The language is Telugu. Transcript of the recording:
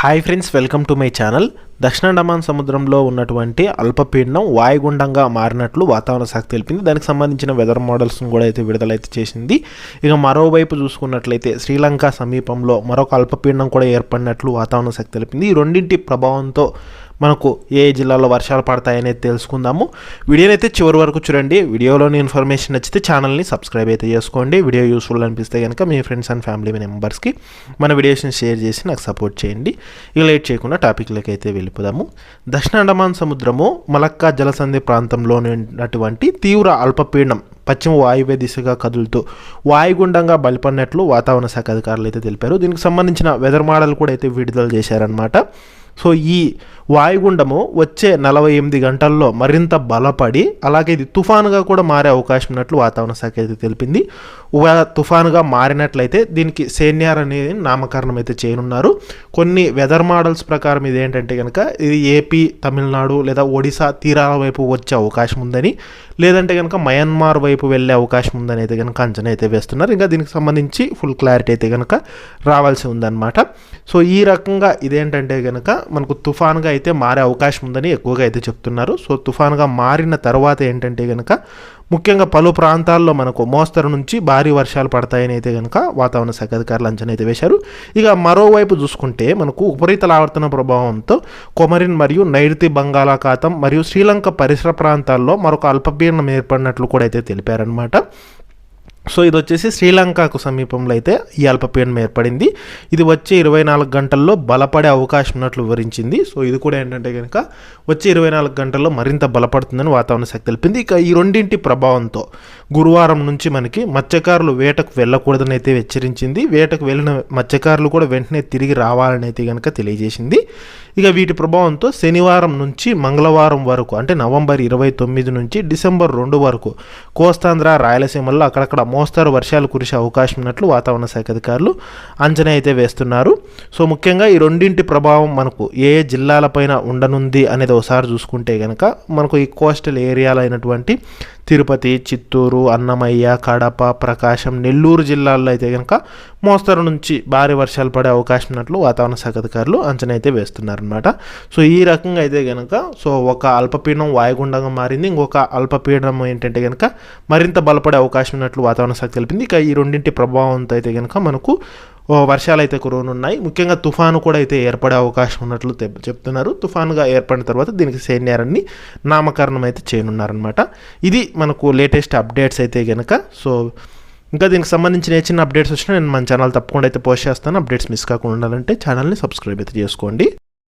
Hi friends welcome to my channel దక్షిణ అండమాన్ సముద్రంలో ఉన్నటువంటి అల్పపీడనం వాయుగుండంగా మారినట్లు వాతావరణ శాఖ తెలిపింది. దానికి సంబంధించిన వెదర్ మోడల్స్ను కూడా అయితే విడుదలైతే చేసింది. ఇక మరోవైపు చూసుకున్నట్లయితే శ్రీలంక సమీపంలో మరొక అల్పపీడనం కూడా ఏర్పడినట్లు వాతావరణ శాఖ తెలిపింది. ఈ రెండింటి ప్రభావంతో మనకు ఏ జిల్లాలో వర్షాలు పడతాయనేది తెలుసుకుందాము. వీడియోని అయితే చివరి వరకు చూడండి. వీడియోలోని ఇన్ఫర్మేషన్ నచ్చితే ఛానల్ని సబ్స్క్రైబ్ అయితే చేసుకోండి. వీడియో యూస్ఫుల్ అనిపిస్తే కనుక మీ ఫ్రెండ్స్ అండ్ ఫ్యామిలీ మెంబర్స్కి మన వీడియోస్ని షేర్ చేసి నాకు సపోర్ట్ చేయండి. ఇక లేట్ చేయకుండా టాపిక్లోకి అయితే వెళ్ళిపోదాము. దక్షిణ అండమాన్ సముద్రము మలక్కా జలసంధి ప్రాంతంలోని ఉన్నటువంటి తీవ్ర అల్పపీడనం పశ్చిమ వాయువ్య దిశగా కదులుతూ వాయుగుండంగా బలిపడినట్లు వాతావరణ శాఖ అధికారులు అయితే తెలిపారు. దీనికి సంబంధించిన వెదర్ మోడల్ కూడా అయితే విడుదల చేశారనమాట సో ఈ వాయుగుండము వచ్చే నలభై ఎనిమిది గంటల్లో మరింత బలపడి అలాగే ఇది తుఫానుగా కూడా మారే అవకాశం ఉన్నట్లు వాతావరణ శాఖ అయితే తెలిపింది. ఒకవేళ తుఫానుగా మారినట్లయితే దీనికి సేన్యార్ అనేది నామకరణం అయితే చేయనున్నారు. కొన్ని వెదర్ మోడల్స్ ప్రకారం ఇది ఏంటంటే కనుక ఇది ఏపీ తమిళనాడు లేదా ఒడిశా తీరాల వైపు వచ్చే అవకాశం ఉందని లేదంటే కనుక మయన్మార్ వైపు వెళ్ళే అవకాశం ఉందని అయితే కనుక అంచనా అయితే వేస్తున్నారు. ఇంకా దీనికి సంబంధించి ఫుల్ క్లారిటీ అయితే కనుక రావాల్సి ఉందన్నమాట. సో ఈ రకంగా ఇదేంటంటే కనుక మనకు తుఫాన్గా అయితే మారే అవకాశం ఉందని ఎక్కువగా అయితే చెప్తున్నారు. సో తుఫాన్గా మారిన తర్వాత ఏంటంటే కనుక ముఖ్యంగా పలు ప్రాంతాల్లో మనకు మోస్తరు నుంచి భారీ వర్షాలు పడతాయని అయితే కనుక వాతావరణ శాఖ అధికారులు అంచనా అయితే వేశారు. ఇక మరోవైపు చూసుకుంటే మనకు ఉపరితల ఆవర్తన ప్రభావంతో కొమరిన్ మరియు నైరుతి బంగాళాఖాతం మరియు శ్రీలంక పరిసర ప్రాంతాల్లో మరొక అల్పపీడనం ఏర్పడినట్లు కూడా అయితే తెలిపారనమాట సో ఇది వచ్చేసి శ్రీలంకకు సమీపంలో అయితే ఈ అల్పపీడనం ఏర్పడింది. ఇది వచ్చే ఇరవై నాలుగు గంటల్లో బలపడే అవకాశం ఉన్నట్లు వివరించింది. సో ఇది కూడా ఏంటంటే కనుక వచ్చే ఇరవై నాలుగు గంటల్లో మరింత బలపడుతుందని వాతావరణ శాఖ తెలిపింది. ఇక ఈ రెండింటి ప్రభావంతో గురువారం నుంచి మనకి మత్స్యకారులు వేటకు వెళ్ళకూడదని అయితే హెచ్చరించింది. వేటకు వెళ్ళిన మత్స్యకారులు కూడా వెంటనే తిరిగి రావాలని అయితే కనుక తెలియజేసింది. ఇక వీటి ప్రభావంతో శనివారం నుంచి మంగళవారం వరకు అంటే నవంబర్ ఇరవై తొమ్మిది నుంచి డిసెంబర్ రెండు వరకు కోస్తాంధ్ర రాయలసీమల్లో అక్కడక్కడ మోస్తారు వర్షాలు కురిసే అవకాశం ఉన్నట్లు వాతావరణ శాఖ అధికారులు అంచనా అయితే వేస్తున్నారు. సో ముఖ్యంగా ఈ రెండింటి ప్రభావం మనకు ఏ ఏ జిల్లాలపైన ఉండనుంది అనేది ఒకసారి చూసుకుంటే కనుక మనకు ఈ కోస్టల్ ఏరియాలో అయినటువంటి తిరుపతి చిత్తూరు అన్నమయ్య కడప ప్రకాశం నెల్లూరు జిల్లాల్లో అయితే కనుక మోస్తరు నుంచి భారీ వర్షాలు పడే అవకాశం ఉన్నట్లు వాతావరణ శాఖ అధికారులు అంచనా అయితే వేస్తున్నారనమాట సో ఈ రకంగా అయితే కనుక సో ఒక అల్పపీడనం వాయుగుండంగా మారింది. ఇంకొక అల్పపీడనం ఏంటంటే కనుక మరింత బలపడే అవకాశం ఉన్నట్లు వాతావరణ శాఖ తెలిపింది. ఇక ఈ రెండింటి ప్రభావంతో అయితే కనుక మనకు వర్షాలు అయితే కురవనున్నాయి. ముఖ్యంగా తుఫాను కూడా అయితే ఏర్పడే అవకాశం ఉన్నట్లు చెప్తున్నారు. తుఫానుగా ఏర్పడిన తర్వాత దీనికి సైన్యారాన్ని నామకరణం అయితే చేయనున్నారనమాట ఇది మనకు లేటెస్ట్ అప్డేట్స్ అయితే కనుక సో ఇంకా దీనికి సంబంధించిన చిన్న అప్డేట్స్ వచ్చినా నేను మన ఛానల్ తప్పకుండా అయితే పోస్ట్ చేస్తాను. అప్డేట్స్ మిస్ కాకుండా ఉండాలంటే ఛానల్ని సబ్స్క్రైబ్ అయితే చేసుకోండి.